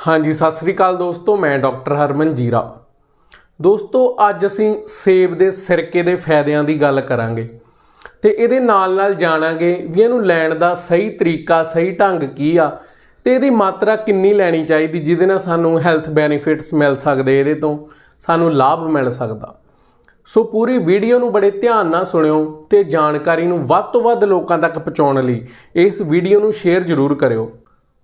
ਹਾਂਜੀ, ਸਤਿ ਸ੍ਰੀ ਅਕਾਲ ਦੋਸਤੋ, ਮੈਂ ਡਾਕਟਰ ਹਰਮਨ ਜੀਰਾ। ਦੋਸਤੋ, ਅੱਜ ਅਸੀਂ ਸੇਬ ਦੇ ਸਿਰਕੇ ਦੇ ਫਾਇਦਿਆਂ ਦੀ ਗੱਲ ਕਰਾਂਗੇ ਤੇ ਇਹਦੇ ਨਾਲ ਨਾਲ ਜਾਣਾਂਗੇ ਵੀ ਇਹਨੂੰ ਲੈਣ ਦਾ ਸਹੀ ਤਰੀਕਾ, ਸਹੀ ਢੰਗ ਕੀ ਆ ਤੇ ਇਹਦੀ ਮਾਤਰਾ ਕਿੰਨੀ ਲੈਣੀ ਚਾਹੀਦੀ, ਜਿਹਦੇ ਨਾਲ ਸਾਨੂੰ ਹੈਲਥ ਬੈਨੀਫਿਟਸ ਮਿਲ ਸਕਦੇ ਇਹਦੇ ਤੋਂ, ਸਾਨੂੰ ਲਾਭ ਮਿਲ ਸਕਦਾ। ਸੋ ਪੂਰੀ ਵੀਡੀਓ ਨੂੰ ਬੜੇ ਧਿਆਨ ਨਾਲ ਸੁਣਿਓ ਤੇ ਜਾਣਕਾਰੀ ਨੂੰ ਵੱਧ ਤੋਂ ਵੱਧ ਲੋਕਾਂ ਤੱਕ ਪਹੁੰਚਾਉਣ ਲਈ ਇਸ ਵੀਡੀਓ ਨੂੰ ਸ਼ੇਅਰ ਜ਼ਰੂਰ ਕਰਿਓ।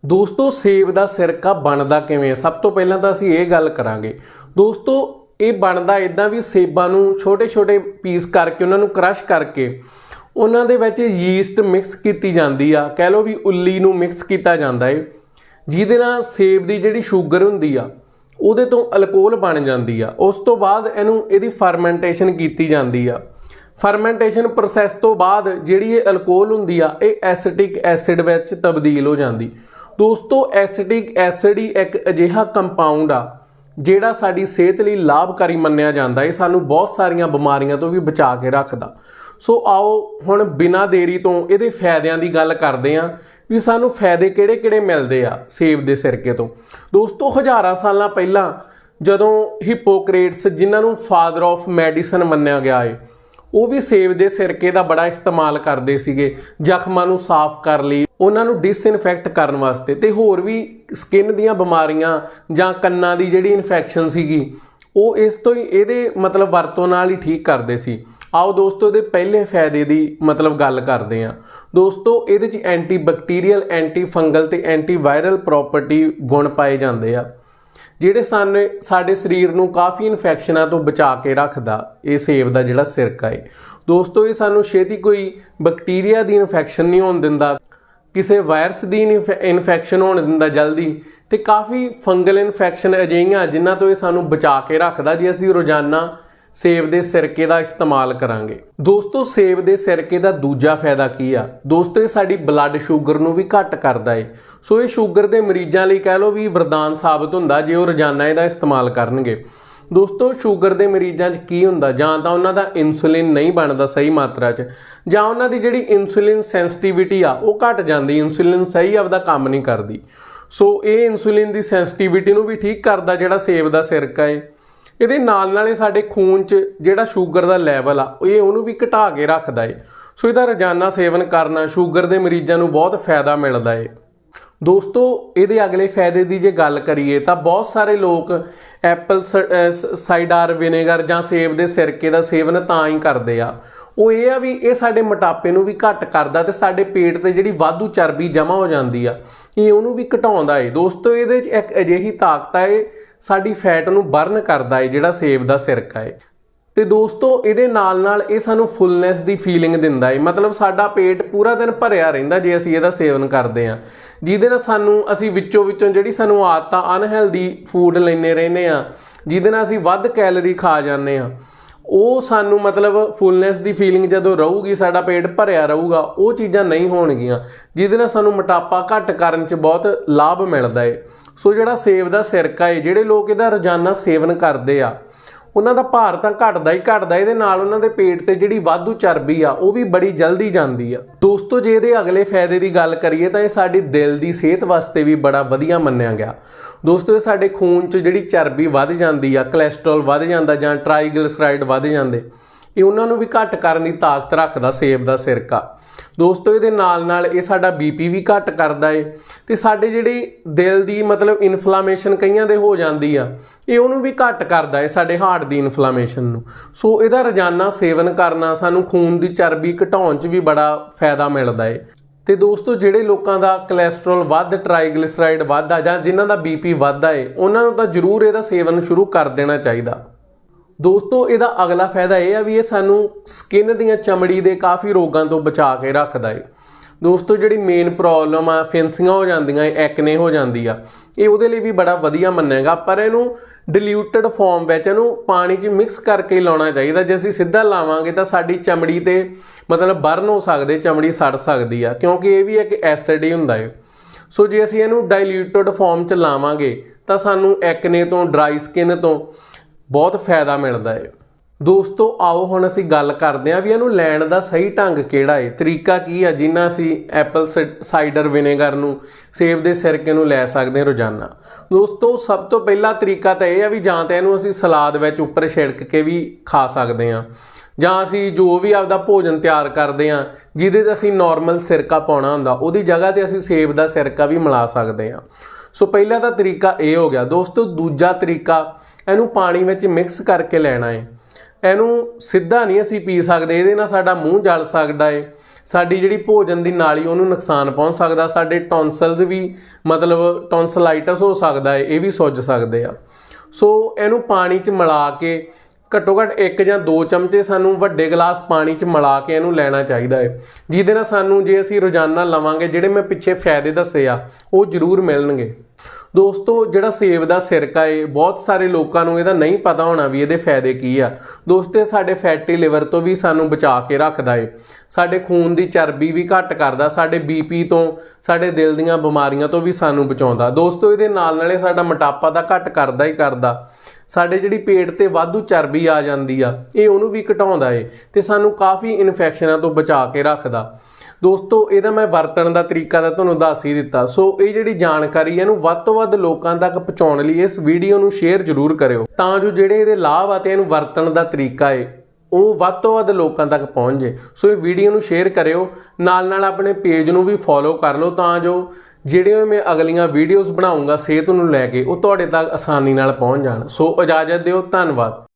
ਦੋਸਤੋ, ਸੇਬ ਦਾ ਸਿਰਕਾ ਬਣਦਾ ਕਿਵੇਂ? ਹੈ? ਸਭ ਤੋਂ ਪਹਿਲਾਂ ਤਾਂ ਅਸੀਂ ਇਹ ਗੱਲ ਕਰਾਂਗੇ। ਦੋਸਤੋ, ਇਹ ਬਣਦਾ ਇਦਾਂ ਵੀ ਸੇਬਾਂ ਨੂੰ ਛੋਟੇ-ਛੋਟੇ ਪੀਸ ਕਰਕੇ, ਉਹਨਾਂ ਨੂੰ ਕ੍ਰਸ਼ ਕਰਕੇ, ਉਹਨਾਂ ਦੇ ਵਿੱਚ ਯੀਸਟ ਮਿਕਸ ਕੀਤੀ ਜਾਂਦੀ ਆ। ਕਹਿ ਲਓ ਵੀ ਉੱਲੀ ਨੂੰ ਮਿਕਸ ਕੀਤਾ ਜਾਂਦਾ ਏ, ਜਿਹਦੇ ਨਾਲ ਸੇਬ ਦੀ ਜਿਹੜੀ ਸ਼ੂਗਰ ਹੁੰਦੀ ਆ, ਉਹਦੇ ਤੋਂ ਅਲਕੋਹਲ ਬਣ ਜਾਂਦੀ ਆ। ਉਸ ਤੋਂ ਬਾਅਦ ਇਹਨੂੰ ਇਹਦੀ ਫਰਮੈਂਟੇਸ਼ਨ ਕੀਤੀ ਜਾਂਦੀ ਆ। ਫਰਮੈਂਟੇਸ਼ਨ ਪ੍ਰੋਸੈਸ ਤੋਂ ਬਾਅਦ ਜਿਹੜੀ ਇਹ ਅਲਕੋਹਲ ਹੁੰਦੀ ਆ, ਇਹ ਐਸਿਟਿਕ ਐਸਿਡ ਵਿੱਚ ਤਬਦੀਲ ਹੋ ਜਾਂਦੀ। ਦੋਸਤੋ ਐਸਿਟਿਕ ਐਸਿਡ ਹੀ ਇੱਕ ਅਜਿਹਾ ਕੰਪਾਊਂਡ ਆ, ਜਿਹੜਾ ਸਾਡੀ ਸਿਹਤ ਲਈ ਲਾਭਕਾਰੀ ਮੰਨਿਆ ਜਾਂਦਾ ਇਹ ਸਾਨੂੰ ਬਹੁਤ ਸਾਰੀਆਂ ਬਿਮਾਰੀਆਂ ਤੋਂ ਵੀ ਬਚਾ ਕੇ ਰੱਖਦਾ। ਸੋ ਆਓ, ਹੁਣ ਬਿਨਾਂ ਦੇਰੀ ਤੋਂ ਇਹਦੇ ਫਾਇਦਿਆਂ ਦੀ ਗੱਲ ਕਰਦੇ ਆਂ, ਵੀ ਸਾਨੂੰ ਫਾਇਦੇ ਕਿਹੜੇ-ਕਿਹੜੇ ਮਿਲਦੇ ਆ ਸੇਬ ਦੇ ਸਿਰਕੇ ਤੋਂ। ਦੋਸਤੋ, ਹਜ਼ਾਰਾਂ ਸਾਲਾਂ ਪਹਿਲਾਂ ਜਦੋਂ ਹਿਪੋਕਰੇਟਸ, ਜਿਨ੍ਹਾਂ ਨੂੰ ਫਾਦਰ ਆਫ ਮੈਡੀਸਨ ਮੰਨਿਆ ਗਿਆ ਏ ਉਹ ਵੀ ਸੇਬ ਦੇ ਸਿਰਕੇ ਦਾ ਬੜਾ ਇਸਤੇਮਾਲ ਕਰਦੇ ਸੀਗੇ, ਜ਼ਖਮਾਂ ਨੂੰ ਸਾਫ਼ ਕਰ ਲਈ, ਉਹਨਾਂ ਨੂੰ ਡਿਸਇਨਫੈਕਟ ਕਰਨ ਵਾਸਤੇ ਤੇ ਹੋਰ ਵੀ ਸਕਿਨ ਦੀਆਂ ਬਿਮਾਰੀਆਂ ਜਾਂ ਕੰਨਾਂ ਦੀ ਜਿਹੜੀ ਇਨਫੈਕਸ਼ਨ ਸੀਗੀ, ਉਹ ਇਸ ਤੋਂ ਹੀ ਇਹਦੇ ਮਤਲਬ ਵਰਤੋਂ ਨਾਲ ਹੀ ਠੀਕ ਕਰਦੇ ਸੀ। ਆਓ ਦੋਸਤੋ, ਇਹਦੇ ਪਹਿਲੇ ਫਾਇਦੇ ਦੀ ਮਤਲਬ ਗੱਲ ਕਰਦੇ ਹਾਂ। ਦੋਸਤੋ, ਇਹਦੇ ਚ ਐਂਟੀ ਬੈਕਟੀਰੀਅਲ ਐਂਟੀ ਫੰਗਲ ਤੇ ਐਂਟੀ ਵਾਇਰਲ ਪ੍ਰਾਪਰਟੀ ਗੁਣ ਪਾਏ ਜਾਂਦੇ ਆ। ਜਿਹੜੇ ਸਾਨੂੰ, ਸਾਡੇ ਸਰੀਰ ਨੂੰ ਕਾਫੀ ਇਨਫੈਕਸ਼ਨਾਂ ਤੋਂ ਬਚਾ ਕੇ ਰੱਖਦਾ, ਇਹ ਸੇਬ ਦਾ ਜਿਹੜਾ ਸਿਰਕਾ ਹੈ ਦੋਸਤੋ, ਇਹ ਸਾਨੂੰ ਛੇਤੀ ਕੋਈ ਬੈਕਟੀਰੀਆ ਦੀ ਇਨਫੈਕਸ਼ਨ ਨਹੀਂ ਹੋਣ ਦਿੰਦਾ, ਕਿਸੇ ਵਾਇਰਸ ਦੀ ਇਨਫੈਕਸ਼ਨ ਹੋਣ ਦਿੰਦਾ ਜਲਦੀ, ਤੇ ਕਾਫੀ ਫੰਗਲ ਇਨਫੈਕਸ਼ਨ ਅਜਿਹੀਆਂ ਜਿਨ੍ਹਾਂ ਤੋਂ ਇਹ ਸਾਨੂੰ ਬਚਾ ਕੇ ਰੱਖਦਾ ਜੇ ਅਸੀਂ ਰੋਜ਼ਾਨਾ ਸੇਬ ਦੇ ਸਿਰਕੇ ਦਾ ਇਸਤੇਮਾਲ ਕਰਾਂਗੇ। ਦੋਸਤੋ, ਸੇਬ ਦੇ ਸਿਰਕੇ ਦਾ ਦੂਜਾ ਫਾਇਦਾ ਕੀ ਆ? ਦੋਸਤੋ, ਇਹ ਸਾਡੀ ਬਲੱਡ ਸ਼ੂਗਰ ਨੂੰ ਵੀ ਘੱਟ ਕਰਦਾ ਏ। ਸੋ ਇਹ ਸ਼ੂਗਰ ਦੇ ਮਰੀਜ਼ਾਂ ਲਈ ਕਹਿ ਲਓ ਵੀ ਵਰਦਾਨ ਸਾਬਤ ਹੁੰਦਾ ਜੇ ਉਹ ਰੋਜ਼ਾਨਾ ਇਹਦਾ ਇਸਤੇਮਾਲ ਕਰਨਗੇ। ਦੋਸਤੋ ਸ਼ੂਗਰ ਦੇ ਮਰੀਜ਼ਾਂ 'ਚ ਕੀ ਹੁੰਦਾ? ਜਾਂ ਤਾਂ ਉਹਨਾਂ ਦਾ ਇਨਸੂਲਿਨ ਨਹੀਂ ਬਣਦਾ ਸਹੀ ਮਾਤਰਾ 'ਚ, ਜਾਂ ਉਹਨਾਂ ਦੀ ਜਿਹੜੀ ਇਨਸੂਲਿਨ ਸੈਂਸਿਟੀਵਿਟੀ ਆ, ਉਹ ਘਟ ਜਾਂਦੀ ਇਨਸੂਲਿਨ ਸਹੀ ਆਪਦਾ ਕੰਮ ਨਹੀਂ ਕਰਦੀ। ਸੋ ਇਹ ਇਨਸੂਲਿਨ ਦੀ ਸੈਂਸਿਟੀਵਿਟੀ ਨੂੰ ਵੀ ਠੀਕ ਕਰਦਾ ਜਿਹੜਾ ਸੇਬ ਦਾ ਸਿਰਕਾ ਏ। ਇਹਦੇ ਨਾਲ ਨਾਲ ਇਹ ਸਾਡੇ ਖੂਨ 'ਚ ਜਿਹੜਾ ਸ਼ੂਗਰ ਦਾ ਲੈਵਲ ਆ, ਇਹ ਉਹਨੂੰ ਵੀ ਘਟਾ ਕੇ ਰੱਖਦਾ ਏ। ਸੋ ਇਹਦਾ ਰੋਜ਼ਾਨਾ ਸੇਵਨ ਕਰਨਾ ਸ਼ੂਗਰ ਦੇ ਮਰੀਜ਼ਾਂ ਨੂੰ ਬਹੁਤ ਫਾਇਦਾ ਮਿਲਦਾ ਏ। ਦੋਸਤੋ, ਇਹਦੇ ਅਗਲੇ ਫਾਇਦੇ ਦੀ ਜੇ ਗੱਲ ਕਰੀਏ ਤਾਂ ਬਹੁਤ ਸਾਰੇ ਲੋਕ ਐਪਲ ਸਾਈਡਰ ਵਿਨੇਗਰ ਜਾਂ ਸੇਬ ਦੇ ਸਿਰਕੇ ਦਾ ਸੇਵਨ ਤਾਂ ਹੀ ਕਰਦੇ ਆ। ਉਹ ਇਹ ਆ ਵੀ ਇਹ ਸਾਡੇ ਮੋਟਾਪੇ ਨੂੰ ਵੀ ਘੱਟ ਕਰਦਾ ਤੇ ਸਾਡੇ ਪੇਟ ਤੇ ਜਿਹੜੀ ਵਾਧੂ ਚਰਬੀ ਜਮ੍ਹਾਂ ਹੋ ਜਾਂਦੀ ਆ, ਇਹ ਉਹਨੂੰ ਵੀ ਘਟਾਉਂਦਾ ਏ। ਦੋਸਤੋ, ਇਹਦੇ 'ਚ ਇੱਕ ਅਜਿਹੀ ਤਾਕਤ ਆ, ਇਹ ਸਾਡੀ ਫੈਟ ਨੂੰ ਬਰਨ ਕਰਦਾ ਏ, ਜਿਹੜਾ ਸੇਬ ਦਾ ਸਿਰਕਾ ਏ। ਤੇ ਦੋਸਤੋ, ਇਹਦੇ ਨਾਲ ਨਾਲ ਇਹ ਸਾਨੂੰ ਫੁੱਲਨੈਸ ਦੀ ਫੀਲਿੰਗ ਦਿੰਦਾ ਏ। ਮਤਲਬ ਸਾਡਾ ਪੇਟ ਪੂਰਾ ਦਿਨ ਭਰਿਆ ਰਹਿੰਦਾ ਜੇ ਅਸੀਂ ਇਹਦਾ ਸੇਵਨ ਕਰਦੇ ਆ। ਜਿਹਦੇ ਨਾਲ ਸਾਨੂੰ, ਅਸੀਂ ਵਿੱਚੋਂ ਵਿੱਚੋਂ ਜਿਹੜੀ ਸਾਨੂੰ ਆਦਤਾਂ ਅਨਹੈਲਦੀ ਫੂਡ ਲੈਨੇ ਰਹਿੰਦੇ ਆ। ਜਿਹਦੇ ਨਾਲ ਅਸੀਂ ਵੱਧ ਕੈਲਰੀ ਖਾ ਜਾਂਦੇ ਆ। ਉਹ ਸਾਨੂੰ ਮਤਲਬ ਫੁੱਲਨੈਸ ਦੀ ਫੀਲਿੰਗ ਜਦੋਂ ਰਹੂਗੀ, ਸਾਡਾ ਪੇਟ ਭਰਿਆ ਰਹੂਗਾ, ਉਹ ਚੀਜ਼ਾਂ ਨਹੀਂ ਹੋਣਗੀਆਂ। ਜਿਹਦੇ ਨਾਲ ਸਾਨੂੰ ਮੋਟਾਪਾ ਘੱਟ ਕਰਨ 'ਚ ਬਹੁਤ ਲਾਭ ਮਿਲਦਾ ਏ। ਸੋ ਜਿਹੜਾ ਸੇਬ ਦਾ ਸਿਰਕਾ ਏ, ਜਿਹੜੇ ਲੋਕ ਇਹਦਾ ਰੋਜ਼ਾਨਾ ਸੇਵਨ ਕਰਦੇ ਆ, ਉਹਨਾਂ ਦਾ ਭਾਰ ਤਾਂ ਘਟਦਾ ਹੀ ਘਟਦਾ, ਇਹਦੇ ਨਾਲ ਉਹਨਾਂ ਦੇ ਪੇਟ ਤੇ ਜਿਹੜੀ ਵਾਧੂ ਚਰਬੀ ਆ, ਉਹ ਵੀ ਬੜੀ ਜਲਦੀ ਜਾਂਦੀ ਆ। ਦੋਸਤੋ, ਜੇ ਇਹਦੇ ਅਗਲੇ ਫਾਇਦੇ ਦੀ ਗੱਲ ਕਰੀਏ ਤਾਂ ਇਹ ਸਾਡੀ ਦਿਲ ਦੀ ਸਿਹਤ ਵਾਸਤੇ ਵੀ ਬੜਾ ਵਧੀਆ ਮੰਨਿਆ ਗਿਆ। ਦੋਸਤੋ, ਇਹ ਸਾਡੇ ਖੂਨ 'ਚ ਜਿਹੜੀ ਚਰਬੀ ਵੱਧ ਜਾਂਦੀ ਆ ਕੋਲੇਸਟ੍ਰੋਲ ਵੱਧ ਜਾਂਦਾ ਜਾਂ ਟ੍ਰਾਈਗਲਿਸਰਾਈਡ ਵੱਧ ਜਾਂਦੇ ਇਹ ਉਹਨਾਂ ਨੂੰ ਵੀ ਘੱਟ ਕਰਨ ਦੀ ਤਾਕਤ ਰੱਖਦਾ ਸੇਬ ਦਾ ਸਿਰਕਾ। ਦੋਸਤੋ, ਇਹਦੇ ਨਾਲ ਨਾਲ ਇਹ ਸਾਡਾ ਬੀਪੀ ਵੀ ਘੱਟ ਕਰਦਾ ਏ ਤੇ ਸਾਡੇ ਜਿਹੜੀ ਦਿਲ ਦੀ ਮਤਲਬ ਇਨਫਲਾਮੇਸ਼ਨ ਕਈਆਂ ਦੇ ਹੋ ਜਾਂਦੀ ਆ, ਇਹ ਉਹਨੂੰ ਵੀ ਘੱਟ ਕਰਦਾ ਏ ਸਾਡੇ ਹਾਰਟ ਦੀ ਇਨਫਲਾਮੇਸ਼ਨ ਨੂੰ। ਸੋ ਇਹਦਾ ਰੋਜ਼ਾਨਾ ਸੇਵਨ ਕਰਨਾ ਸਾਨੂੰ ਖੂਨ ਦੀ ਚਰਬੀ ਘਟਾਉਣ 'ਚ ਵੀ ਬੜਾ ਫਾਇਦਾ ਮਿਲਦਾ ਏ। ਤੇ ਦੋਸਤੋ, ਜਿਹੜੇ ਲੋਕਾਂ ਦਾ ਕੋਲੇਸਟ੍ਰੋਲ ਵੱਧ ਟ੍ਰਾਈਗਲਿਸਰਾਈਡ ਵੱਧ ਆ ਜਾਂ ਜਿਨ੍ਹਾਂ ਦਾ ਬੀਪੀ ਵੱਧਦਾ ਏ, ਉਹਨਾਂ ਨੂੰ ਤਾਂ ਜ਼ਰੂਰ ਇਹਦਾ ਸੇਵਨ ਸ਼ੁਰੂ ਕਰ ਦੇਣਾ ਚਾਹੀਦਾ। ਦੋਸਤੋ, ਇਹਦਾ ਅਗਲਾ ਫਾਇਦਾ ਇਹ ਆ ਵੀ ਇਹ ਸਾਨੂੰ ਸਕਿਨ ਦੀਆਂ ਚਮੜੀ ਦੇ ਕਾਫੀ ਰੋਗਾਂ ਤੋਂ ਬਚਾ ਕੇ ਰੱਖਦਾ ਏ। ਦੋਸਤੋ, ਜਿਹੜੀ ਮੇਨ ਪ੍ਰੋਬਲਮ ਆ, ਫਿੰਸੀਆਂ ਹੋ ਜਾਂਦੀਆਂ ਐਕਨੇ ਹੋ ਜਾਂਦੀ ਆ। ਇਹ ਉਹਦੇ ਲਈ ਵੀ ਬੜਾ ਵਧੀਆ ਮੰਨੇਗਾ ਪਰ ਇਹਨੂੰ ਡਿਲੂਟਡ ਫਾਰਮ ਵਿੱਚ ਇਹਨੂੰ ਪਾਣੀ 'ਚ ਮਿਕਸ ਕਰਕੇ ਲਾਉਣਾ ਚਾਹੀਦਾ। ਜੇ ਅਸੀਂ ਸਿੱਧਾ ਲਾਵਾਂਗੇ ਤਾਂ ਸਾਡੀ ਚਮੜੀ ਤੇ ਮਤਲਬ ਬਰਨ ਹੋ ਸਕਦੇ, ਚਮੜੀ ਸੜ ਸਕਦੀ ਆ, ਕਿਉਂਕਿ ਇਹ ਵੀ ਇੱਕ ਐਸਿਡ ਹੀ ਹੁੰਦਾ ਏ। ਸੋ ਜੇ ਅਸੀਂ ਇਹਨੂੰ ਡਾਈਲੂਟਡ ਫਾਰਮ 'ਚ ਲਾਵਾਂਗੇ ਤਾਂ ਸਾਨੂੰ ਐਕਨੇ ਤੋਂ ਡਰਾਈ ਸਕਿਨ ਤੋਂ ਬਹੁਤ ਫਾਇਦਾ ਮਿਲਦਾ ਹੈ ਦੋਸਤੋ, ਆਓ ਹੁਣ ਅਸੀਂ ਗੱਲ ਕਰਦੇ ਹਾਂ ਵੀ ਇਹਨੂੰ ਲੈਣ ਦਾ ਸਹੀ ਢੰਗ ਕਿਹੜਾ ਹੈ ਤਰੀਕਾ ਕੀ ਹੈ ਜਿੰਨਾ ਅਸੀਂ ਐਪਲ ਸਾਈਡਰ ਵਿਨੇਗਰ ਨੂੰ ਸੇਬ ਦੇ ਸਿਰਕੇ ਨੂੰ ਲੈ ਸਕਦੇ ਹਾਂ ਰੋਜ਼ਾਨਾ। ਦੋਸਤੋ, ਸਭ ਤੋਂ ਪਹਿਲਾ ਤਰੀਕਾ ਤਾਂ ਇਹ ਆ ਵੀ ਜਾਂ ਤਾਂ ਇਹਨੂੰ ਅਸੀਂ ਸਲਾਦ ਵਿੱਚ ਉੱਪਰ ਛਿੜਕ ਕੇ ਵੀ ਖਾ ਸਕਦੇ ਹਾਂ। ਜਾਂ ਅਸੀਂ ਜੋ ਵੀ ਆਪਦਾ ਭੋਜਨ ਤਿਆਰ ਕਰਦੇ ਹਾਂ, ਜਿਹਦੇ ਤੇ ਅਸੀਂ ਨਾਰਮਲ ਸਿਰਕਾ ਪਾਉਣਾ ਹੁੰਦਾ, ਉਹਦੀ ਜਗ੍ਹਾ ਤੇ ਅਸੀਂ ਸੇਬ ਦਾ ਸਿਰਕਾ ਵੀ ਮਿਲਾ ਸਕਦੇ ਹਾਂ। ਸੋ ਪਹਿਲਾ ਤਾਂ ਤਰੀਕਾ ਇਹ ਹੋ ਗਿਆ। ਦੋਸਤੋ, ਦੂਜਾ ਤਰੀਕਾ ਇਹਨੂੰ ਪਾਣੀ ਵਿੱਚ ਮਿਕਸ ਕਰਕੇ ਲੈਣਾ ਹੈ ਇਹਨੂੰ ਸਿੱਧਾ ਨਹੀਂ ਅਸੀਂ ਪੀ ਸਕਦੇ, ਇਹਦੇ ਨਾਲ ਸਾਡਾ ਮੂੰਹ ਜਲ ਸਕਦਾ ਏ। ਸਾਡੀ ਜਿਹੜੀ ਭੋਜਨ ਦੀ ਨਾਲੀ, ਉਹਨੂੰ ਨੁਕਸਾਨ ਪਹੁੰਚ ਸਕਦਾ। ਸਾਡੇ ਟੌਨਸਲਸ ਵੀ ਮਤਲਬ ਟੌਨਸਲਾਈਟਸ ਹੋ ਸਕਦਾ ਹੈ ਇਹ ਵੀ ਸੁੱਜ ਸਕਦੇ ਆ। ਸੋ ਇਹਨੂੰ ਪਾਣੀ 'ਚ ਮਿਲਾ ਕੇ ਘੱਟੋ ਘੱਟ ਇੱਕ ਜਾਂ ਦੋ ਚਮਚੇ ਸਾਨੂੰ ਵੱਡੇ ਗਲਾਸ ਪਾਣੀ 'ਚ ਮਿਲਾ ਕੇ ਇਹਨੂੰ ਲੈਣਾ ਚਾਹੀਦਾ ਹੈ ਜਿਹਦੇ ਨਾਲ ਸਾਨੂੰ ਜੇ ਅਸੀਂ ਰੋਜ਼ਾਨਾ ਲਵਾਂਗੇ, ਜਿਹੜੇ ਮੈਂ ਪਿੱਛੇ ਫਾਇਦੇ ਦੱਸੇ ਆ, ਉਹ ਜ਼ਰੂਰ ਮਿਲਣਗੇ। ਦੋਸਤੋ, ਜਿਹੜਾ ਸੇਬ ਦਾ ਸਿਰਕਾ ਏ, ਬਹੁਤ ਸਾਰੇ ਲੋਕਾਂ ਨੂੰ ਇਹਦਾ ਨਹੀਂ ਪਤਾ ਹੋਣਾ ਵੀ ਇਹਦੇ ਫਾਇਦੇ ਕੀ ਆ। ਦੋਸਤੋ, ਇਹ ਸਾਡੇ ਫੈਟੀ ਲਿਵਰ ਤੋਂ ਵੀ ਸਾਨੂੰ ਬਚਾ ਕੇ ਰੱਖਦਾ ਏ। ਸਾਡੇ ਖੂਨ ਦੀ ਚਰਬੀ ਵੀ ਘੱਟ ਕਰਦਾ, ਸਾਡੇ ਬੀਪੀ ਤੋਂ, ਸਾਡੇ ਦਿਲ ਦੀਆਂ ਬਿਮਾਰੀਆਂ ਤੋਂ ਵੀ ਸਾਨੂੰ ਬਚਾਉਂਦਾ। ਦੋਸਤੋ, ਇਹਦੇ ਨਾਲ ਨਾਲੇ ਸਾਡਾ ਮੋਟਾਪਾ ਦਾ ਘੱਟ ਕਰਦਾ ਹੀ ਕਰਦਾ। ਸਾਡੇ ਜਿਹੜੀ ਪੇਟ ਤੇ ਵਾਧੂ ਚਰਬੀ ਆ ਜਾਂਦੀ ਆ, ਇਹ ਉਹਨੂੰ ਵੀ ਘਟਾਉਂਦਾ ਏ ਤੇ ਸਾਨੂੰ ਕਾਫੀ ਇਨਫੈਕਸ਼ਨਾਂ ਤੋਂ ਬਚਾ ਕੇ ਰੱਖਦਾ। ਦੋਸਤੋ ਇਹਦਾ ਮੈਂ ਵਰਤਣ ਦਾ ਤਰੀਕਾ ਤਾਂ ਤੁਹਾਨੂੰ ਦੱਸ ਹੀ ਦਿੱਤਾ। ਸੋ, ਇਹ ਜਿਹੜੀ ਜਾਣਕਾਰੀ ਹੈ ਇਹਨੂੰ ਵੱਧ ਤੋਂ ਵੱਧ ਲੋਕਾਂ ਤੱਕ ਪਹੁੰਚਾਉਣ ਲਈ ਇਸ ਵੀਡੀਓ ਨੂੰ ਸ਼ੇਅਰ ਜ਼ਰੂਰ ਕਰਿਓ। ਤਾਂ ਜੋ ਜਿਹੜੇ ਇਹਦੇ ਲਾਭ ਆ ਤੇ ਇਹਨੂੰ ਵਰਤਣ ਦਾ ਤਰੀਕਾ ਏ, ਉਹ ਵੱਧ ਤੋਂ ਵੱਧ ਲੋਕਾਂ ਤੱਕ ਪਹੁੰਚ ਜੇ। ਸੋ, ਇਹ ਵੀਡੀਓ ਨੂੰ ਸ਼ੇਅਰ ਕਰਿਓ ਨਾਲ ਨਾਲ ਆਪਣੇ ਪੇਜ ਨੂੰ ਵੀ ਫੋਲੋ ਕਰ ਲਓ, ਤਾਂ ਜੋ ਜਿਹੜੇ ਮੈਂ ਅਗਲੀਆਂ ਵੀਡੀਓਜ਼ ਬਣਾਉਂਗਾ ਸਿਹਤ ਨੂੰ ਲੈ ਕੇ ਉਹ ਤੁਹਾਡੇ ਤੱਕ ਆਸਾਨੀ ਨਾਲ ਪਹੁੰਚ ਜਾਣ। ਸੋ, ਇਜਾਜ਼ਤ ਦਿਓ, ਧੰਨਵਾਦ।